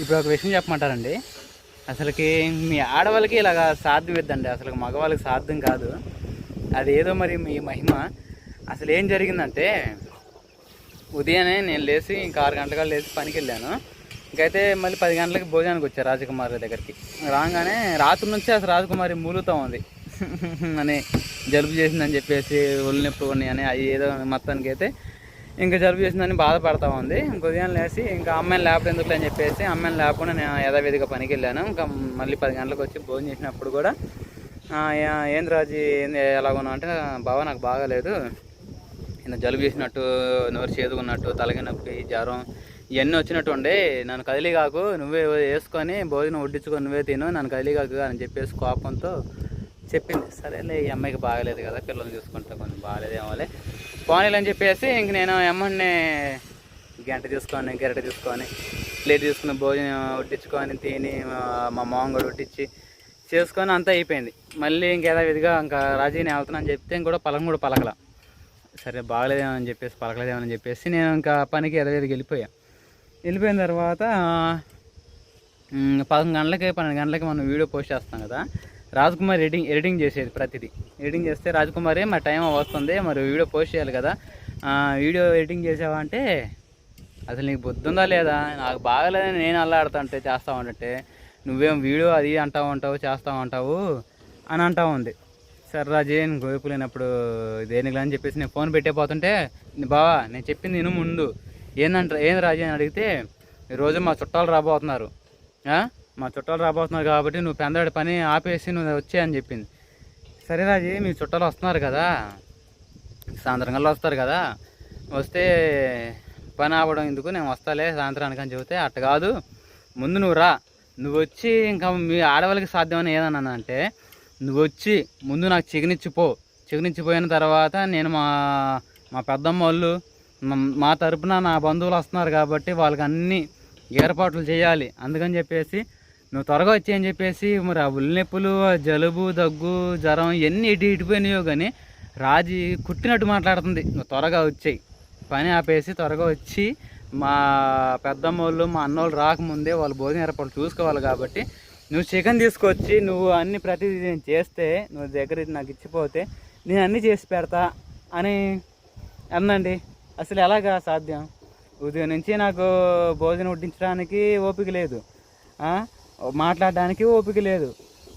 ఇప్పుడు ఒక విషయం చెప్పమంటారండి. అసలుకి మీ ఆడవాళ్ళకి ఇలాగ సాధ్యం ఇద్దండి. అసలు మగవాళ్ళకి సాధ్యం కాదు. అది ఏదో మరి మీ మహిమ. అసలు ఏం జరిగిందంటే ఉదయాన్నే నేను లేచి ఇంకా ఆరు గంటలకు లేచి పనికి వెళ్ళాను. ఇంకైతే మళ్ళీ పది గంటలకి భోజనానికి వచ్చాను రాజకుమారి దగ్గరికి. రాగానే రాత్రి నుంచి అసలు రాజకుమారి మూలుతూ ఉంది. అని జలుబు చేసిందని చెప్పేసి ఒళ్ళు నొప్పి ఉన్నాయి అని అవి ఏదో మొత్తానికి అయితే ఇంకా జలుబు చేసిందని బాధపడతా ఉంది. ఉదయం లేచి ఇంకా అమ్మాయిని లేపడం ఎందుకు అని చెప్పేసి అమ్మాయిని లేకుండా నేను యథావిధిగా పనికి వెళ్ళాను ఇంకా మళ్ళీ పది గంటలకు వచ్చి భోజనం చేసినప్పుడు కూడా ఏంది రాజు ఏంది ఎలాగున్నా అంటే బావ నాకు బాగాలేదు నేను జలుబు చేసినట్టు నోరు చేదుకున్నట్టు తలకి నొప్పి జ్వరం ఇవన్నీ వచ్చినట్టు ఉండే. నన్ను కదిలిగాకు నువ్వే వేసుకొని భోజనం వడ్డించుకొని నువ్వే తిను నన్ను కదిలిగాకు అని చెప్పేసి కోపంతో చెప్పింది. సరేలే ఈ అమ్మాయికి బాగలేదు కదా పిల్లల్ని చూసుకుంటా కొంచెం బాగాలేదేమోలే. పోనీలు అని చెప్పేసి ఇంక నేను ఎమ్మడిని గంట తీసుకొని గరిట తీసుకొని ప్లేట్ తీసుకుని భోజనం ఉట్టించుకొని తిని మా- మామ కూడా ఉట్టించి చేసుకొని అంతా అయిపోయింది. మళ్ళీ ఇంకేదా విధిగా ఇంకా రాజీని వెళ్తున్నాను చెప్తే ఇంక కూడా పలకం కూడా పలకల. సరే బాగలేదేమో అని చెప్పేసి పలకలేదేమో అని చెప్పేసి నేను ఇంకా పనికి ఎదవేదికి వెళ్ళిపోయా. వెళ్ళిపోయిన తర్వాత పదకొండు గంటలకి పన్నెండు గంటలకి మనం వీడియో పోస్ట్ చేస్తాం కదా. రాజ్కుమార్ ఎడిటింగ్ ఎడిటింగ్ చేసేది ప్రతిదీ. ఎడిటింగ్ చేస్తే రాజ్కుమారే మా టైం వస్తుంది మరి వీడియో పోస్ట్ చేయాలి కదా. వీడియో ఎడిటింగ్ చేసావా అంటే అసలు నీకు బుద్ధి ఉందా లేదా? నాకు బాగలేదని నేను అల్లాడుతా అంటే చేస్తా ఉంటే నువ్వేం వీడియో అది అంటావు ఉంటావు చేస్తా ఉంటావు అని అంటా ఉంది. సరే రాజే నేను గోపు లేనప్పుడు దేనికి అని చెప్పేసి నేను ఫోన్ పెట్టే పోతుంటే బావా నేను చెప్పింది నేను ముందు. ఏందంట ఏంది రాజే అని అడిగితే ఈరోజు మా చుట్టాలు రాబోతున్నారు. మా చుట్టాలు రాబోతున్నారు కాబట్టి నువ్వు పెందడి పని ఆపేసి నువ్వు వచ్చే అని చెప్పింది. సరే రాజీ మీ చుట్టాలు వస్తున్నారు కదా. సాయంత్రం కల్లా వస్తారు కదా. వస్తే పని ఆపడం ఎందుకు? నేను వస్తాలే సాయంత్రానికి అని చెబితే అట్ట కాదు. ముందు నువ్వు రా. నువ్వు వచ్చి ఇంకా మీ ఆడవాళ్ళకి సాధ్యమని ఏదన్నా అంటే నువ్వు వచ్చి ముందు నాకు చికెనిచ్చిపో చికెనిచ్చిపోయిన తర్వాత నేను మా మా పెద్దమ్మ వాళ్ళు మా- మా తరపున నా బంధువులు వస్తున్నారు కాబట్టి వాళ్ళకి అన్ని ఏర్పాట్లు చేయాలి. అందుకని చెప్పేసి నువ్వు త్వరగా వచ్చేయని అని చెప్పేసి మరి ఆ ఉల్లి నొప్పులు జలుబు దగ్గు జ్వరం ఇవన్నీ ఇటు ఇటుపోయినాయో కానీ రాజీ కుట్టినట్టు మాట్లాడుతుంది. నువ్వు త్వరగా వచ్చేయి. పని ఆపేసి త్వరగా వచ్చి మా పెద్దమ్మ వాళ్ళు మా అన్నోళ్ళు రాకముందే వాళ్ళు భోజనం ఏర్పాట్లు చూసుకోవాలి కాబట్టి నువ్వు చికెన్ తీసుకొచ్చి నువ్వు అన్ని ప్రతిదీ నేను చేస్తే నువ్వు దగ్గర నాకు ఇచ్చిపోతే నేను అన్నీ చేసి పెడతా అని అందండి అసలు ఎలాగా సాధ్యం? ఉదయం నుంచి నాకు భోజనం వడ్డించడానికి ఓపిక లేదు. మాట్లాడడానికి ఓపిక లేదు.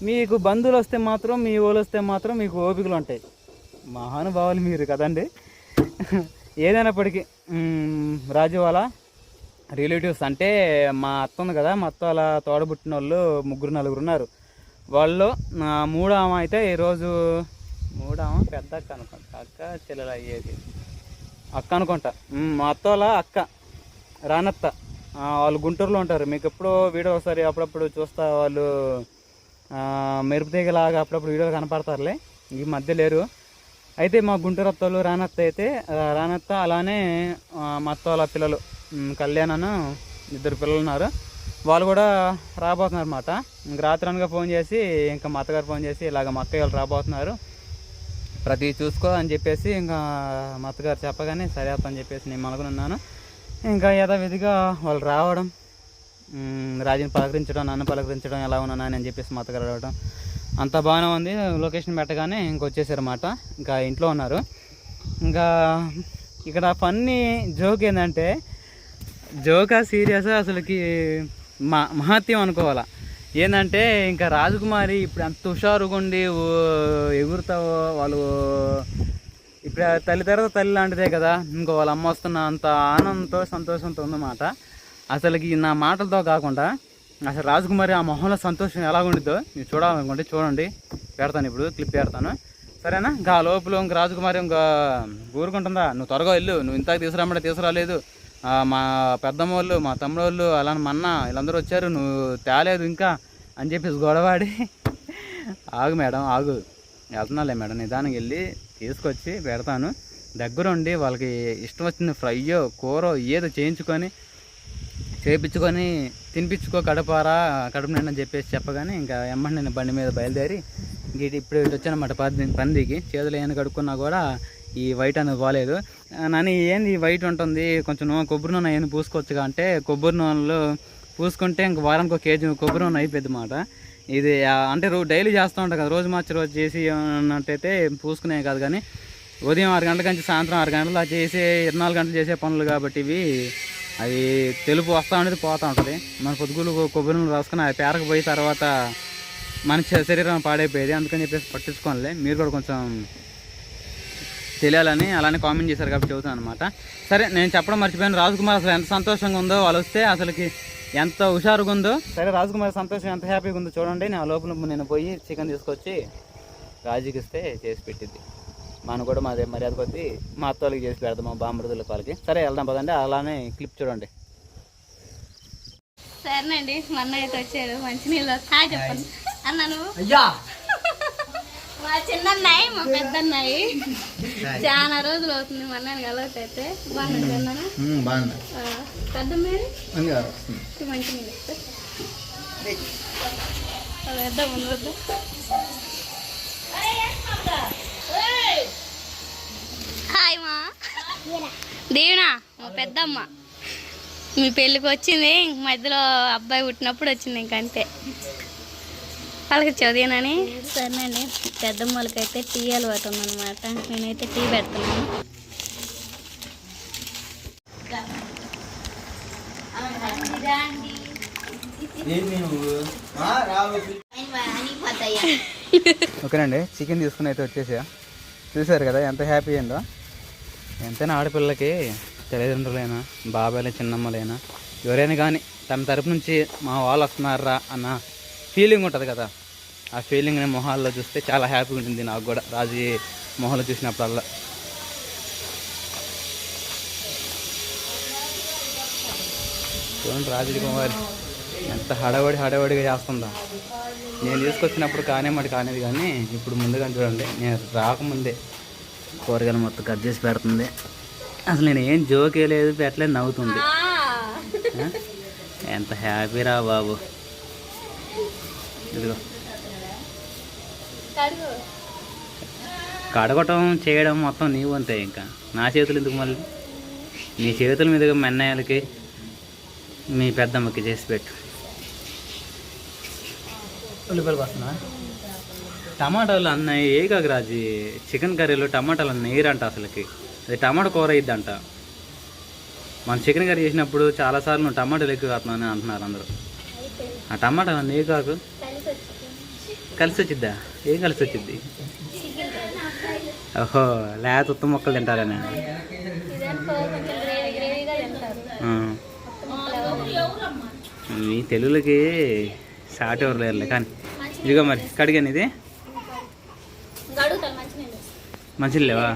మీకు బంధువులు వస్తే మాత్రం మీ వాళ్ళు వస్తే మాత్రం మీకు ఓపికలు ఉంటాయి. మహానుభావులు మీరు కదండి. ఏదైనప్పటికీ రాజు వాళ్ళ రిలేటివ్స్ అంటే మా అత్త ఉంది కదా మా అత్త వాళ్ళ తోడబుట్టిన వాళ్ళు ముగ్గురు నలుగురు ఉన్నారు. వాళ్ళు నా మూడామ అయితే ఈరోజు మూడామ పెద్ద అక్క అనుకుంటా అక్క చెల్లెలు అయ్యేది. అక్క అనుకుంటా. మా అత్త వాళ్ళ అక్క రానత్త. వాళ్ళు గుంటూరులో ఉంటారు. మీకు ఎప్పుడో వీడియో ఒకసారి అప్పుడప్పుడు చూస్తా వాళ్ళు మెరుపుతీగలాగా మెరుపు అప్పుడప్పుడు వీడియో కనపడతారులే. ఈ మధ్య లేరు. అయితే మా గుంటూరు అత్తలు రానత్త అయితే రానత్త అలానే మా అత్త వాళ్ళ పిల్లలు మ్, కళ్యాణను ఇద్దరు పిల్లలు ఉన్నారు. వాళ్ళు కూడా రాబోతున్నారు అన్నమాట. ఇంక రాత్రి అనగా ఫోన్ చేసి ఇంకా మా అత్తగారు ఫోన్ చేసి ఇలాగ మా అక్కయ్య వాళ్ళు రాబోతున్నారు. ప్రతి చూసుకో అని చెప్పేసి ఇంకా మా అత్తగారు చెప్పగానే సరే అత్త అని చెప్పేసి నేను మనుకున్నాను ఇంకా యథావిధిగా వాళ్ళు రావడం రాజుని పలకరించడం నన్ను పలకరించడం ఎలా ఉన్నాను అని చెప్పేసి మా అత్తగారు రావడం అంత బాగానే ఉంది. లొకేషన్ పెట్టగానే ఇంకొచ్చేసారన్నమాట ఇంకా ఇంట్లో ఉన్నారు. ఇంకా ఇక్కడ ఫన్నీ జోక్ ఏంటంటే జోకా సీరియస్ అసలుకి మా మహత్యం అనుకోవాలా. ఏంటంటే ఇంకా రాజకుమారి ఇప్పుడు అంత హుషారుగా ఉండి ఎగురుతావో వాళ్ళు ఇప్పుడు ఆ తల్లి తర్వాత తల్లి లాంటిదే కదా. ఇంకో వాళ్ళ అమ్మ వస్తున్న అంత ఆనందంతో సంతోషంతో ఉందన్నమాట. అసలుకి నా మాటలతో కాకుండా అసలు రాజకుమారి ఆ మొహంలో సంతోషం ఎలా ఉండిద్దో మీరు చూడాలనుకోండి చూడండి. పెడతాను ఇప్పుడు క్లిప్ పెడతాను. సరేనా? ఇంకా ఆ లోపల ఇంక రాజకుమారి ఇంకా ఊరుకుంటుందా? నువ్వు త్వరగా వెళ్ళు నువ్వు ఇంతకు తీసుకురామంటే తీసుకురాలేదు. మా పెద్దమ్మ వాళ్ళు మా తమ్ముడోళ్ళు వాళ్ళు అలా మన్న వీళ్ళందరూ వచ్చారు నువ్వు తేలేదు ఇంకా అని చెప్పేసి గొడవాడి. ఆగు మేడం ఆగు. వెళ్తున్నాలే మేడం నిదానికి వెళ్ళి తీసుకొచ్చి పెడతాను. దగ్గరుండి వాళ్ళకి ఇష్టం వచ్చిన ఫ్రైయో కూరో ఏదో చేయించుకొని చేయించుకొని తినిపించుకో కడపారా కడుపు నిండా అని చెప్పేసి చెప్పగానే ఇంకా ఎమ్మండి నేను బండి మీద బయలుదేరి ఇంక ఇటు- ఇప్పుడు ఇటు వచ్చానమాట పంది పందికి. చేతులు ఏమైనా కడుక్కున్నా కూడా ఈ వైట్ అనేది బాగాలేదు నాని ఏంది వైట్ ఉంటుంది? కొంచెం నూనె కొబ్బరి నూనె ఏమైనా పూసుకోవచ్చుగా? అంటే కొబ్బరి నూనెలో పూసుకుంటే ఇంక వారానికి ఒక కేజీ కొబ్బరి నూనె అయిపోయింది మాట. ఇది అంటే రో డైలీ చేస్తూ ఉంటాం కదా రోజు మార్చి రోజు చేసి అన్నట్టయితే పూసుకునే కాదు కానీ ఉదయం ఆరు గంటల నుంచి సాయంత్రం ఆరు గంటలు చేసే ఇరవై నాలుగు గంటలు చేసే పనులు కాబట్టి ఇవి అవి తెలుపు వస్తూ ఉండేది పోతూ ఉంటుంది. మన పొద్దుగులు కొబ్బరి నూనె రాసుకుని అది పేరకు పోయి తర్వాత మన శరీరం పాడైపోయేది. అందుకని చెప్పేసి పట్టించుకోవాలి మీరు కూడా కొంచెం తెలియాలని అలానే కామెంట్ చేశారు కాబట్టి చెబుతాను అనమాట సరే నేను చెప్పడం మర్చిపోయాను. రాజకుమార్ అసలు ఎంత సంతోషంగా ఉందో వాళ్ళు వస్తే అసలుకి ఎంత హుషారుగా ఉందో. సరే రాజకుమార్ సంతోషం ఎంత హ్యాపీగా ఉందో చూడండి. నేను ఆ లోపల నేను పోయి చికెన్ తీసుకొచ్చి రాజుకి ఇస్తే చేసి పెట్టింది మనం కూడా మాదే మర్యాద కొద్దీ మా అత్త వాళ్ళకి చేసి పెడదాం మా బామృదుల వాళ్ళకి. సరే వెళ్దాం పదండి. అలానే క్లిప్ చూడండి. సరేనండి మా అన్న అయితే వచ్చారు మంచి నీళ్ళు చెప్పండి. అన్న నువ్వు అయ్యా! మా చిన్న అన్నయ్య మా పెద్ద అన్నయ్య చాలా రోజులు అవుతుంది మా అన్నని కలవకైతే బాగున్నాడు అన్న బాగుంది పెద్ద మీరు మంచి వేద్దాం హాయ్ మా. దీవెనా మా పెద్దమ్మ. మీ పెళ్ళికి వచ్చింది ఇంక మధ్యలో అబ్బాయి పుట్టినప్పుడు వచ్చింది ఇంకంతే వాళ్ళకి చదివానని? సరేనండి. పెద్దమ్మ వాళ్ళకైతే టీ అలవాటు ఉందన్నమాట. నేనైతే టీ పెడుతున్నాను. ఓకేనండి చికెన్ తీసుకుని అయితే వచ్చేసా. చూసారు కదా ఎంత హ్యాపీ అయిందో. ఎంతైనా ఆడపిల్లలకి తల్లిదండ్రులైనా బాబాయిలు చిన్నమ్మలైనా ఎవరైనా కానీ తమ తరపు నుంచి మా వాళ్ళు వస్తున్నారా అన్న ఫీలింగ్ ఉంటుంది కదా. ఆ ఫీలింగ్ మొహాల్లో చూస్తే చాలా హ్యాపీగా ఉంటుంది నాకు కూడా. రాజీ మొహాలు చూసినప్పుడల్లా. చూడండి రాజీ కుమార్ ఎంత హడావడి హడావడిగా చేస్తుందా. నేను తీసుకొచ్చినప్పుడు కానే మరి కానేది కానీ ఇప్పుడు ముందుగా చూడండి నేను రాకముందే కూరగాయలు మొత్తం కట్ చేసి పెడుతుంది. అసలు నేను ఏం జోక్ లేదు పెట్టలేదు నవ్వుతుంది? ఎంత హ్యాపీ రా బాబు. ఇదిగో. కడగటం చేయడం మొత్తం నీవు అంతే ఇంకా. నా చేతులు ఎందుకు మళ్ళీ? నీ చేతుల మీదుగా మీ అన్నయ్యలకి మీ పెద్దమ్మకి చేసి పెట్టు. ఉల్లిపాయలు వస్తున్నా టమాటాలు అన్న ఏ కాదు రాజు చికెన్ కర్రీలో టమాటాలు నేరంట అసలుకి. అది టమాటా కూర ఇద్దంట మన చికెన్ కర్రీ చేసినప్పుడు చాలాసార్లు నువ్వు టమాటాలు ఎక్కువ వేస్తున్నావు అంటున్నారు అందరూ. ఆ టమాటా నే కాకు? కలిసి వచ్చిద్దా ఏం కలిసి వచ్చిద్ది ఓహో లేకపోతే ఉత్తమ మొక్కలు తింటారని. మీ తెలుగులకి షార్ట్ ఎవరు లేరులే కానీ. ఇదిగో మరి కడిగాను ఇది. మంచిది లేవా?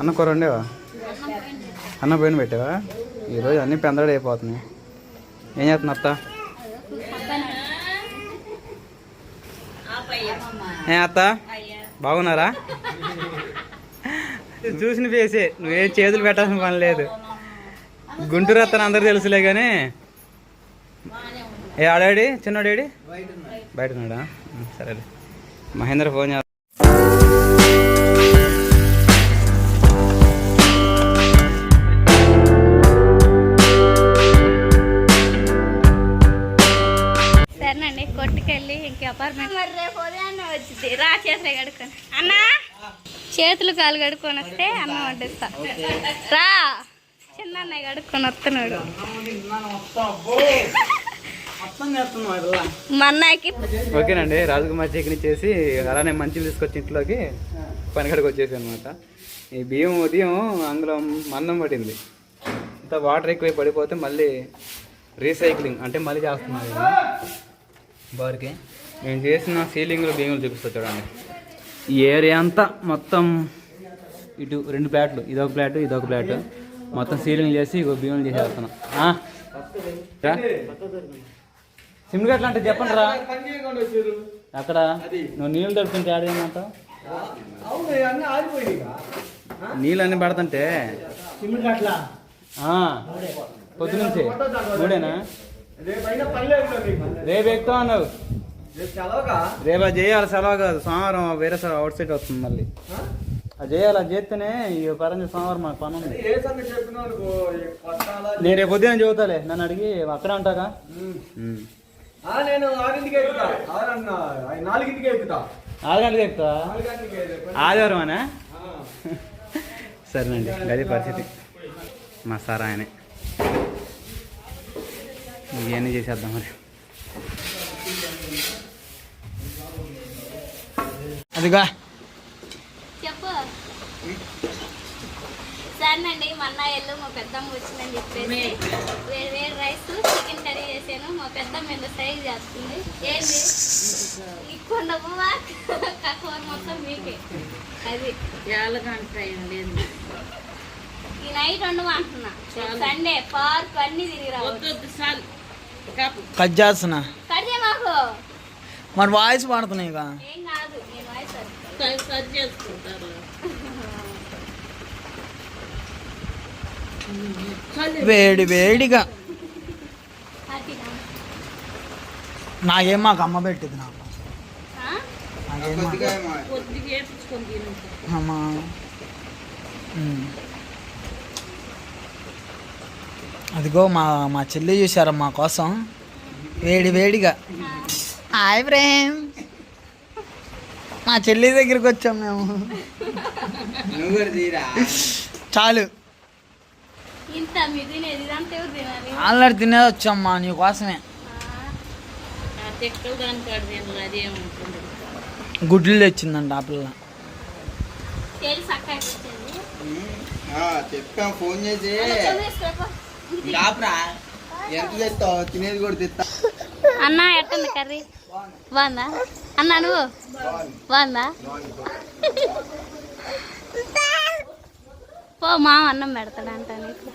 అన్న కూర ఉండేవా అన్న పోయిన పెట్టావా? ఈరోజు అన్నీ పెందడైపోతున్నాయి. ఏం చేస్తున్నా అత్త? ఏ అత్త? బాగున్నారా? చూసిన ఫేసే నువ్వేం చేతులు పెట్టాల్సిన పని లేదు. గుంటూరు అత్తను అందరు తెలుసులే కానీ ఏ ఆడాడి? చిన్నోడేడి? బయట ఉన్నాడా? ఉం, సరేలే. మహేంద్ర ఫోన్ చేస్తా. సరేనండి కొట్టుకెళ్ళి ఇంక అపార్ట్మెంట్ మరి రేపు రా చేతులు కడుక్కొని అన్నా చేతులు కాలు కడుక్కొని వస్తే అన్నం వడ్డిస్తా. రా చిన్న అన్నయ్య కడుక్కొని వస్తున్నాడు. మా అన్నయ్యకి ఓకేనండి రాజకుమార్ చికెన్ ఇచ్చేసి అలానే మంచిలు తీసుకొచ్చి ఇంట్లోకి పనికడికి వచ్చేసి అనమాట ఈ బియ్యం ఉదయం అందులో మందం పడింది. ఇంత వాటర్ ఎక్కువ పడిపోతే మళ్ళీ రీసైక్లింగ్ అంటే మళ్ళీ చేస్తున్నారు ఇది. నేను చేసిన సీలింగ్లో బియ్యం చూపిస్తా చూడండి ఈ ఏరియా అంతా మొత్తం ఇటు రెండు ప్లాట్లు ఇదొక ప్లాట్ ఇదొక ప్లాట్ మొత్తం సీలింగ్ చేసి ఇగో? రా. సిమ్ గట్ల అంటే చెప్పండి రా అక్కడ నువ్వు నీళ్ళు తడుపుతుంటే ఆడేమంటావు నీళ్ళు అన్ని పడుతుంటే పొద్దునుంచి మూడేనా రేపు ఎక్కువ అన్నావు రేపు చేయాలి సెలవు కాదు. సోమవారం వేరే సార్ అవుట్ సైడ్ వస్తుంది మళ్ళీ. అది చేయాలి అది చేస్తేనే ఈ పరంజ సోమవారం మాకు పని ఉంది? నేను రేపు పొద్దున చెబుతాలే. నన్ను అడిగి అక్కడ ఉంటాగా? నేను ఆరింటికి ఎక్కుతా. ఆరన్నా ఐ- నాలుగింటికి ఎక్కుతా. ఆరు గంటలకు ఎక్కుతా? నాలుగింటికి ఎక్కుతా. ఆదివారం అనా. సరేనండి గది పరిస్థితి. మా సార్ ఆయనే. ఇవన్నీ చేసేద్దాం మరి. అదిగా. చెప్పు. సరేనండి మా అన్నయ్యలు మా పెద్దమ్మ వచ్చిందని చెప్పేసి వేరు వేరు రైస్ చికెన్ కర్రీ చేశాను. మా పెద్దమ్మ ఎంత సైజ్ చేస్తుంది. ఏంది? ఈ కొండ పువ్వ? కక్కువ మొత్తం మీకే. అది. ఈ నైట్ వండమంటున్నా సండే పార్క్ అన్ని తిరిగి రావచ్చు. కట్ చేస్తున్నా. కడితే మాకు. మరి వాయిస్ పాడుతున్నాయి ఇక వేడి వేడిగా. నాకేం మాకు అమ్మ పెట్టింది నాకు. అమ్మా. అదిగో మా మా చెల్లి చూసారా మా కోసం. వేడి వేడిగా. హాయ్ ప్రేమ్ మా చెల్లి దగ్గరికి వచ్చాం మేము. చాలు. తినేది ఆల్రెడీ తినేది వచ్చామ్మా నీ కోసమే. గుడ్లు తెచ్చిందంట ఆ పిల్ల. చెప్పాం ఫోన్ చేసి. ఎంత తెస్తావు తినేది కూడా తెస్తా. అన్న ఎట్టుంది కర్రీ? బాగుందా? అన్న నువ్వు? బాగుందా పో మామ అన్నం పెడతాడు అంట నీకు.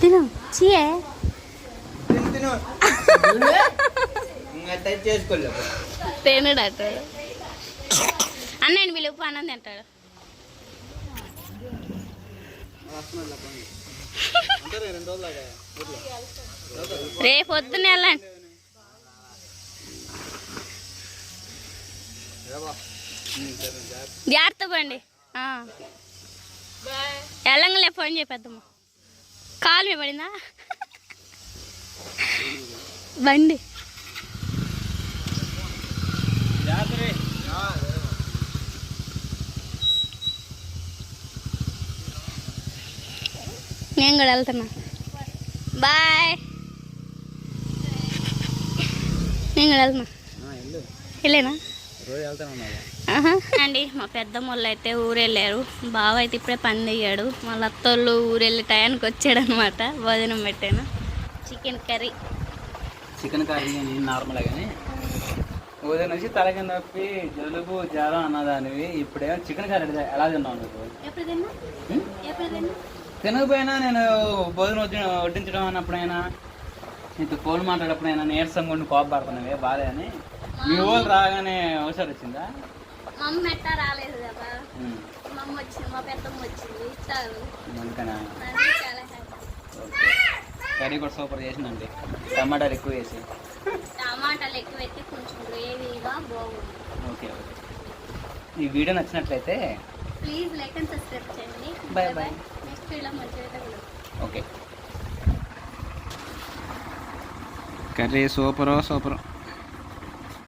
తిను చీయే. తిను తిను. ఇంకా టచ్ చేసుకోలేదు. తినడట అన్నయ్య పిలుపు? అన్నం తింటాడు. రేపు పొద్దున్న వెళ్ళండి. జాగ్రత్త బండి వెళ్ళంగలే ఫోన్ చేపేద్దమ్మా. కాలు మీద పడిందా? బండి. నేను కూడా వెళ్తున్నా. బాయ్. నేను కూడా వెళ్తున్నా. వెళ్ళేనా? అండి మా పెద్దమ్మ వాళ్ళు అయితే ఊరు వెళ్ళారు బావ అయితే ఇప్పుడే పని దిగాడు మా లత్తోళ్ళు ఊరు వెళ్ళే టయానికి వచ్చాడు అనమాట భోజనం పెట్టాను. Chicken curry. Chicken curry normal కానీ ఉదయం నుంచి తలకి నొప్పి జలుబు జ్వరం అన్నదానివి ఇప్పుడేమో చికెన్ కర్రీ ఎలా తిన్నావు నువ్వు? తినకపోయినా నేను భోజనం వడ్డి వడ్డించడం అన్నప్పుడైనా నీతో ఫోన్ మాట్లాడప్పుడైనా నీరసంగా ఉండి కోపపడుతున్నావే బాధ అని. మీ ఊళ్ళు రాగానే అవసరం వచ్చిందా? మా అమ్మ ఎట్టా రాలేదు కదా. ఉం. మా అమ్మ వచ్చింది మా పెద్దమ్మ వచ్చింది అందుకనా? నాకు చాలా కర్రీ కూడా సూపర్ చేసిందండి. టమాటాలు ఎక్కువ వేసి టమాటాలు ఎక్కువ పెట్టి కొంచెం గ్రేవీగా బాగుంది. Okay okay. ఈ వీడియో నచ్చినట్లయితే ప్లీజ్ లైక్ అండ్ సబ్స్క్రైబ్ చేయండి. Bye bye. నెక్స్ట్ వీడియో మంచిగా ఓకే. Curry super super.